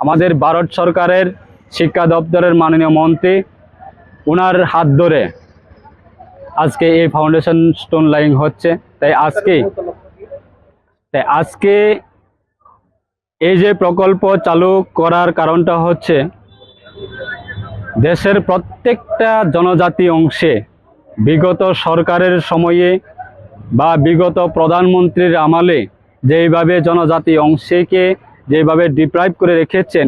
আমাদের ভারত সরকারের শিক্ষা দপ্তরের মাননীয় মন্ত্রী ওনার হাত ধরে আজকে এই ফাউন্ডেশন স্টোন লাইং হচ্ছে। তাই আজকে তাই আজকে এই যে প্রকল্প চালু করার কারণটা হচ্ছে, দেশের প্রত্যেকটা জনজাতি অংশে বিগত সরকারের সময়ে বা বিগত প্রধানমন্ত্রীর আমলে যেইভাবে জনজাতি অংশকে যেভাবে ডিপ্রাইভ করে রেখেছেন,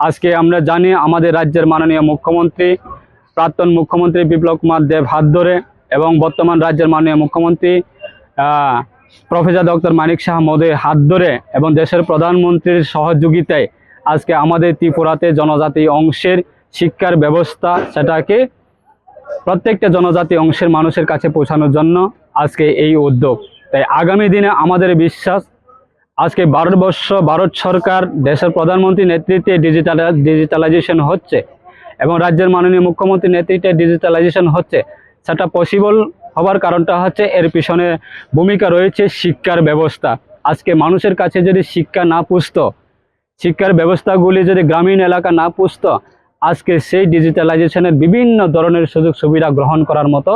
আজকে আমরা জানি আমাদের রাজ্যের মাননীয় মুখ্যমন্ত্রী, প্রাক্তন মুখ্যমন্ত্রী বিপ্লব কুমার দেব হাত ধরে এবং বর্তমান রাজ্যের মাননীয় মুখ্যমন্ত্রী প্রফেসর ডক্টর মানিক শাহ মোদীর হাত ধরে এবং দেশের প্রধানমন্ত্রীর সহযোগিতায় আজকে আমাদের ত্রিপুরাতে জনজাতি অংশের শিক্ষার ব্যবস্থা সেটাকে প্রত্যেকটা জনজাতি অংশের মানুষের কাছে পৌঁছানোর জন্য আজকে এই উদ্যোগ। তাই আগামী দিনে আমাদের বিশ্বাস আজকে ভারতবর্ষ, ভারত সরকার, দেশের প্রধানমন্ত্রী নেতৃত্বে ডিজিটাল ডিজিটালাইজেশন হচ্ছে এবং রাজ্যের মাননীয় মুখ্যমন্ত্রীর নেতৃত্বে ডিজিটালাইজেশন হচ্ছে। সেটা পসিবল হবার কারণটা হচ্ছে এর পিছনে ভূমিকা রয়েছে শিক্ষার ব্যবস্থা। আজকে মানুষের কাছে যদি শিক্ষা না পুষত, শিক্ষার ব্যবস্থাগুলি যদি গ্রামীণ এলাকা না পুষত, আজকে সেই ডিজিটালাইজেশনের বিভিন্ন ধরনের সুযোগ সুবিধা গ্রহণ করার মতো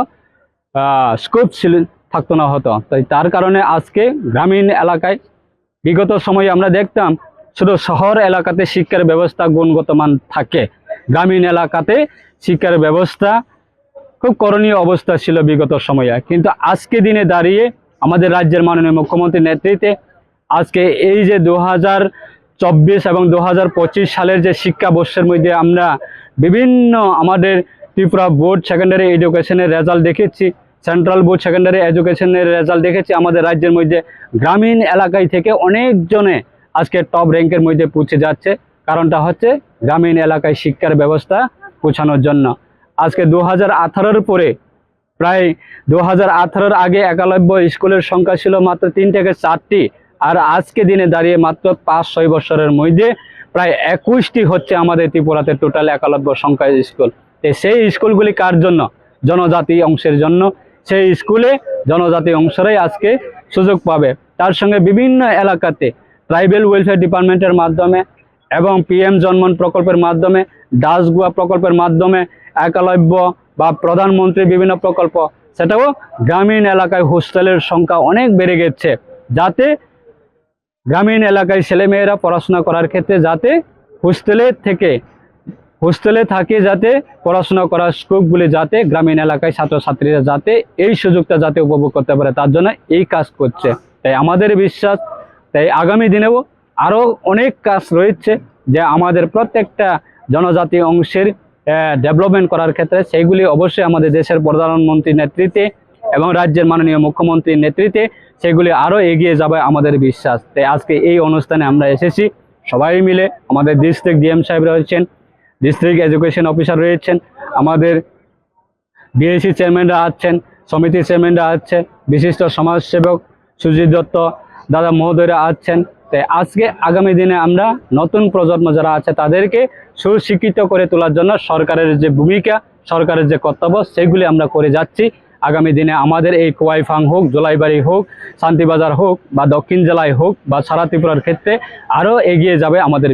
স্কোপ ছিল থাকতো না হতো। তাই তার কারণে আজকে গ্রামীণ এলাকায় বিগত সময়ে আমরা দেখতাম শুধু শহর এলাকাতে শিক্ষার ব্যবস্থা গুণগত মান থাকে। গ্রামীণ এলাকাতে শিক্ষার ব্যবস্থা খুব করণীয় অবস্থা ছিল বিগত সময়ে। কিন্তু আজকে দিনে দাঁড়িয়ে আমাদের রাজ্যের মাননীয় মুখ্যমন্ত্রীর নেতৃত্বে আজকে এই যে দু চব্বিশ এবং দু হাজার পঁচিশ সালের যে শিক্ষাবর্ষের মধ্যে আমরা বিভিন্ন আমাদের ত্রিপুরা বোর্ড সেকেন্ডারি এডুকেশনের রেজাল্ট দেখেছি। সেন্ট্রাল বোর্ড সেকেন্ডারি এডুকেশনের রেজাল্ট দেখেছি। আমাদের রাজ্যের মধ্যে গ্রামীণ এলাকায় থেকে অনেকজনে আজকে টপ র্যাঙ্কের মধ্যে পৌঁছে যাচ্ছে। কারণটা হচ্ছে গ্রামীণ এলাকায় শিক্ষার ব্যবস্থা পৌঁছানোর জন্য। আজকে দু হাজার পরে প্রায় দু হাজার আগে একালব্য স্কুলের সংখ্যা ছিল মাত্র তিন থেকে চারটি। আর আজকে দিনে দাঁড়িয়ে মাত্র পাঁচ ছয় বছরের মধ্যে প্রায় একুশটি হচ্ছে আমাদের ত্রিপুরাতে টোটাল একালব্য সংখ্যা স্কুল। সেই স্কুলগুলি কার জন্য? জনজাতি অংশের জন্য। সেই স্কুলে জনজাতি অংশরাই আজকে সুযোগ পাবে। তার সঙ্গে বিভিন্ন এলাকাতে ট্রাইবেল ওয়েলফেয়ার ডিপার্টমেন্টের মাধ্যমে এবং পিএম জন্মন প্রকল্পের মাধ্যমে দাসগুয়া প্রকল্পের মাধ্যমে, একালব্য বা প্রধানমন্ত্রীর বিভিন্ন প্রকল্প, সেটাও গ্রামীণ এলাকায় হোস্টেলের সংখ্যা অনেক বেড়ে গেছে। যাতে গ্রামীণ এলাকায় ছেলেমেয়েরা পড়াশোনা করার ক্ষেত্রে যাতে হোস্টেলের থেকে হোস্টেলে থাকে যাতে পড়াশোনা করার স্কোপগুলি যাতে গ্রামীণ এলাকায় ছাত্রছাত্রীরা যাতে এই সুযোগটা যাতে উপভোগ করতে পারে, তার জন্য এই কাজ করছে। তাই আমাদের বিশ্বাস, তাই আগামী দিনেও আরও অনেক কাজ রয়েছে যে আমাদের প্রত্যেকটা জনজাতি অংশের ডেভেলপমেন্ট করার ক্ষেত্রে সেইগুলি অবশ্যই আমাদের দেশের প্রধানমন্ত্রীর নেতৃত্বে এবং রাজ্যের মাননীয় মুখ্যমন্ত্রীর নেতৃত্বে সেগুলি আরও এগিয়ে যাবে আমাদের বিশ্বাস। তাই আজকে এই অনুষ্ঠানে আমরা এসেছি। সবাই মিলে আমাদের ডিস্ট্রিক্ট ডিএম সাহেব রয়েছেন ডিস্ট্রিক্ট এডুকেশন অফিসার রয়েছেন, আমাদের বিএসসি চেয়ারম্যানরা আছেন, সমিতির চেয়ারম্যানরা আছেন, বিশিষ্ট সমাজসেবক সুজিত দত্ত, দাদা মহোদয়রা আছেন। তাই আজকে আগামী দিনে আমরা নতুন প্রজন্ম যারা আছে তাদেরকে সুশিক্ষিত করে তোলার জন্য সরকারের যে ভূমিকা, সরকারের যে কর্তব্য, সেগুলি আমরা করে যাচ্ছি। আগামী দিনে আমাদের এই কোয়াইফাং হোক, জোলাইবাড়ি হোক, শান্তিবাজার হোক বা দক্ষিণ জেলায় হোক বা সারা ত্রিপুরার ক্ষেত্রে আরও এগিয়ে যাবে আমাদের